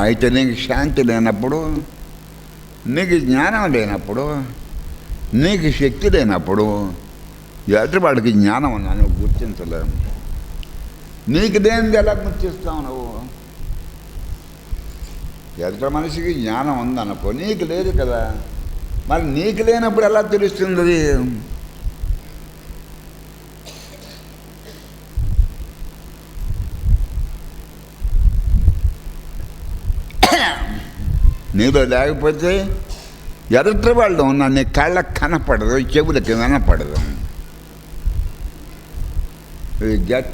అయితే నీకు శాంతి లేనప్పుడు నీకు జ్ఞానం లేనప్పుడు నీకు శక్తి లేనప్పుడు ఎదుటివాడికి జ్ఞానం ఉన్నా నువ్వు గుర్తించలేము. నీకు దేనిది ఎలా గుర్తిస్తావు నువ్వు? ఎదుట మనిషికి జ్ఞానం ఉందనుకో నీకు లేదు కదా. మరి నీకు లేనప్పుడు ఎలా తెలుస్తుంది? అది నీలో లేకపోతే ఎదుటి వాళ్ళు ఉన్న నీ కళ్ళకు కనపడదు చెవులకి వినపడదు గెట్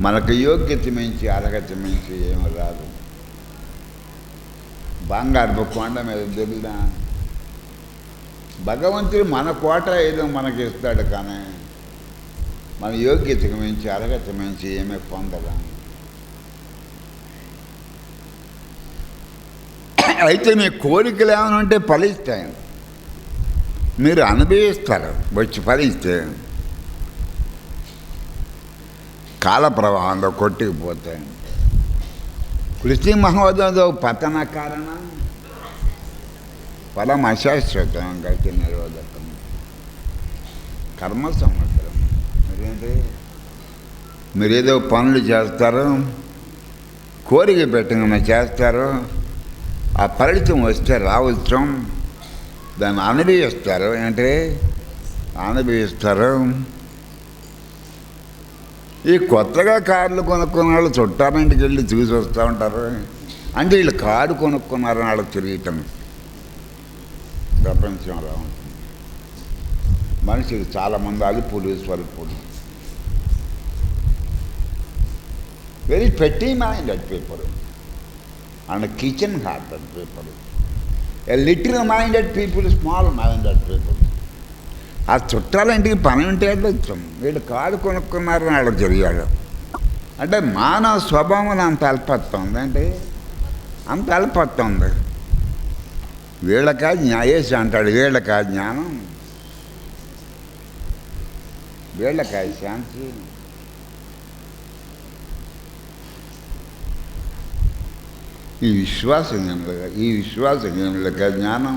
మనకు యోగ్యత మించి అర్హత మించి ఏమి రాదు బంగారు కొండ మీద దిగుదా భగవంతుడు మన కోట ఏదో మనకి ఇస్తాడు కానీ మన యోగ్యతకు మించి అర్హత మించి ఏమీ పొందలేము అయితే మీ కోరికలు ఏమైనా ఉంటే ఫలిస్తాయి మీరు అనుభవిస్తారు వచ్చి ఫలిస్తే. కాల ప్రవాహంలో కొట్టుకుపోతాయి కృషి మహోదయంలో పతన కారణం. ఫలం అశాశ్వతం గతి నిరోధకం. కర్మ సంవత్సరం. మీరేంటి? మీరేదో పనులు చేస్తారు కోరిక పెట్టిన చేస్తారు. ఆ ఫలితం వస్తే రావచ్చు దాన్ని అనుభవిస్తారు. అంటే అనుభవిస్తారు. ఈ కొత్తగా కార్లు కొనుక్కున్న వాళ్ళు చుట్టారింటికి వెళ్ళి చూసి వస్తూ ఉంటారు. అంటే వీళ్ళు కారు కొనుక్కున్నారని వాళ్ళకి తిరగటం ప్రపంచంలో ఉంటుంది మనిషికి చాలామంది అలుపులు స్వల్పులు very petty minded people and kitchen hearted people a little minded people small minded people ఆ చుట్టాలంటికి పని ఉంటే వెళ్ళొచ్చాం వీళ్ళు కారు కొనుక్కున్నారని వాళ్ళకి జరిగాడు అంటే మానవ స్వభావం అంత అల్పత్తుంది అంటే అంత అల్పత్తుంది వీళ్ళకా న్యాయేసి అంటాడు. వీళ్ళకా జ్ఞానం. వీళ్ళకా శాంతి. ఈ విశ్వాసం ఏమిగా ఈ విశ్వాసం ఏమిగా జ్ఞానం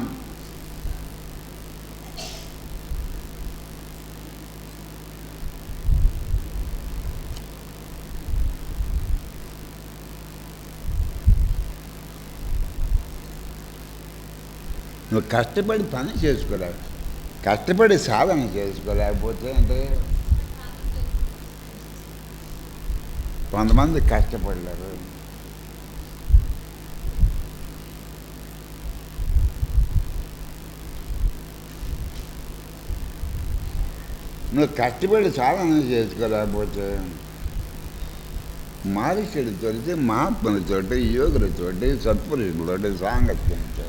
నువ్వు కష్టపడి పని చేసుకోలేవు కష్టపడి సాధన చేసుకోలేకపోతే అంటే కొంతమంది కష్టపడలేరు నువ్వు కష్టపడి సాధన చేసుకోలేకపోతే మహర్షులతోటి మహాత్ములతోటి యోగులతోటి సత్పురుషులతోటి సాంగత్యంతో